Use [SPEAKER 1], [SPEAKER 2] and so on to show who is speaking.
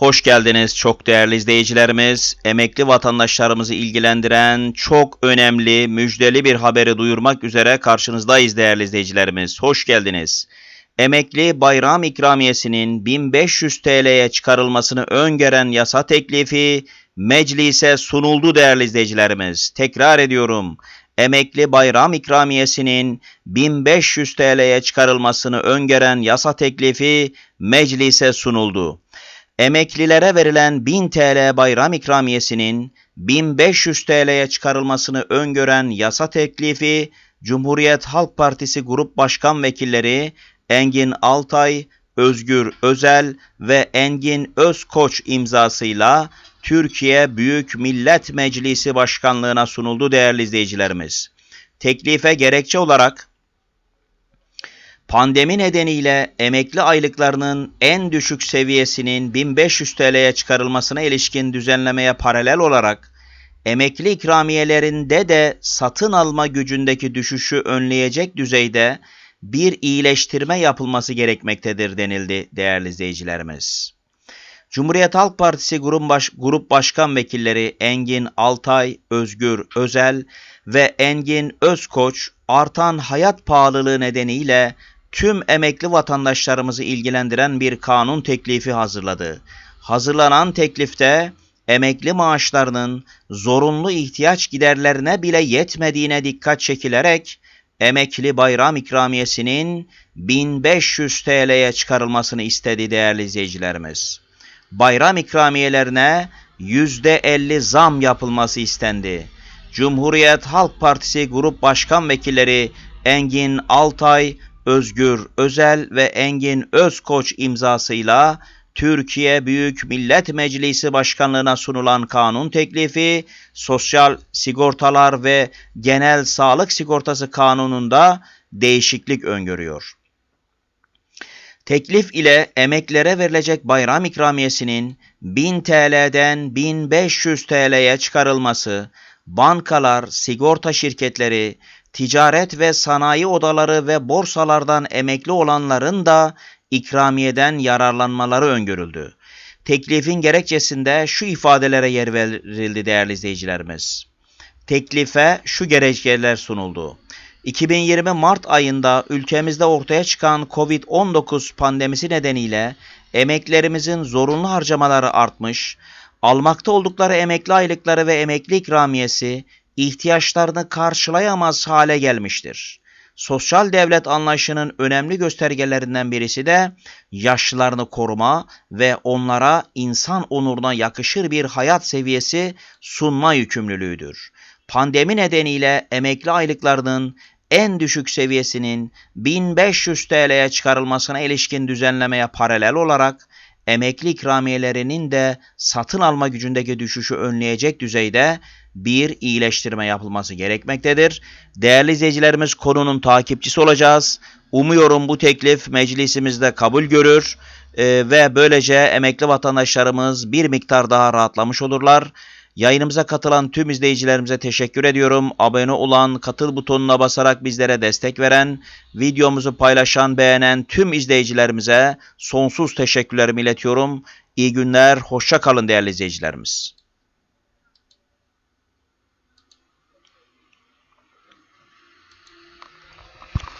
[SPEAKER 1] Hoş geldiniz çok değerli izleyicilerimiz. Emekli vatandaşlarımızı ilgilendiren çok önemli, müjdeli bir haberi duyurmak üzere karşınızdayız değerli izleyicilerimiz. Hoş geldiniz. Emekli bayram ikramiyesinin 1500 TL'ye çıkarılmasını öngören yasa teklifi meclise sunuldu değerli izleyicilerimiz. Tekrar ediyorum. Emekli bayram ikramiyesinin 1500 TL'ye çıkarılmasını öngören yasa teklifi meclise sunuldu. Emeklilere verilen 1000 TL bayram ikramiyesinin 1500 TL'ye çıkarılmasını öngören yasa teklifi Cumhuriyet Halk Partisi Grup Başkan Vekilleri Engin Altay, Özgür Özel ve Engin Özkoç imzasıyla Türkiye Büyük Millet Meclisi Başkanlığına sunuldu değerli izleyicilerimiz. Teklife gerekçe olarak Pandemi nedeniyle emekli aylıklarının en düşük seviyesinin 1500 TL'ye çıkarılmasına ilişkin düzenlemeye paralel olarak emekli ikramiyelerinde de satın alma gücündeki düşüşü önleyecek düzeyde bir iyileştirme yapılması gerekmektedir denildi değerli izleyicilerimiz. Cumhuriyet Halk Partisi Grup, Baş Grup Başkan Vekilleri Engin Altay, Özgür Özel ve Engin Özkoç artan hayat pahalılığı nedeniyle tüm emekli vatandaşlarımızı ilgilendiren bir kanun teklifi hazırladı. Hazırlanan teklifte emekli maaşlarının zorunlu ihtiyaç giderlerine bile yetmediğine dikkat çekilerek emekli bayram ikramiyesinin 1500 TL'ye çıkarılmasını istedi değerli izleyicilerimiz. Bayram ikramiyelerine %50 zam yapılması istendi. Cumhuriyet Halk Partisi Grup Başkan Vekilleri Engin Altay Özgür Özel ve Engin Özkoç imzasıyla Türkiye Büyük Millet Meclisi Başkanlığına sunulan kanun teklifi Sosyal Sigortalar ve Genel Sağlık Sigortası Kanunu'nda değişiklik öngörüyor. Teklif ile emeklere verilecek bayram ikramiyesinin 1000 TL'den 1500 TL'ye çıkarılması, bankalar, sigorta şirketleri, ticaret ve sanayi odaları ve borsalardan emekli olanların da ikramiyeden yararlanmaları öngörüldü. Teklifin gerekçesinde şu ifadelere yer verildi değerli izleyicilerimiz. Teklife şu gerekçeler sunuldu. 2020 Mart ayında ülkemizde ortaya çıkan COVID-19 pandemisi nedeniyle emeklerimizin zorunlu harcamaları artmış, almakta oldukları emekli aylıkları ve emekli ikramiyesi ihtiyaçlarını karşılayamaz hale gelmiştir. Sosyal devlet anlayışının önemli göstergelerinden birisi de yaşlılarını koruma ve onlara insan onuruna yakışır bir hayat seviyesi sunma yükümlülüğüdür. Pandemi nedeniyle emekli aylıklarının en düşük seviyesinin 1500 TL'ye çıkarılmasına ilişkin düzenlemeye paralel olarak emekli ikramiyelerinin de satın alma gücündeki düşüşü önleyecek düzeyde bir iyileştirme yapılması gerekmektedir. Değerli izleyicilerimiz konunun takipçisi olacağız. Umuyorum bu teklif meclisimizde kabul görür e, ve böylece emekli vatandaşlarımız bir miktar daha rahatlamış olurlar. Yayınımıza katılan tüm izleyicilerimize teşekkür ediyorum. Abone olan, katıl butonuna basarak bizlere destek veren, videomuzu paylaşan, beğenen tüm izleyicilerimize sonsuz teşekkürlerimi iletiyorum. İyi günler, hoşça kalın değerli izleyicilerimiz.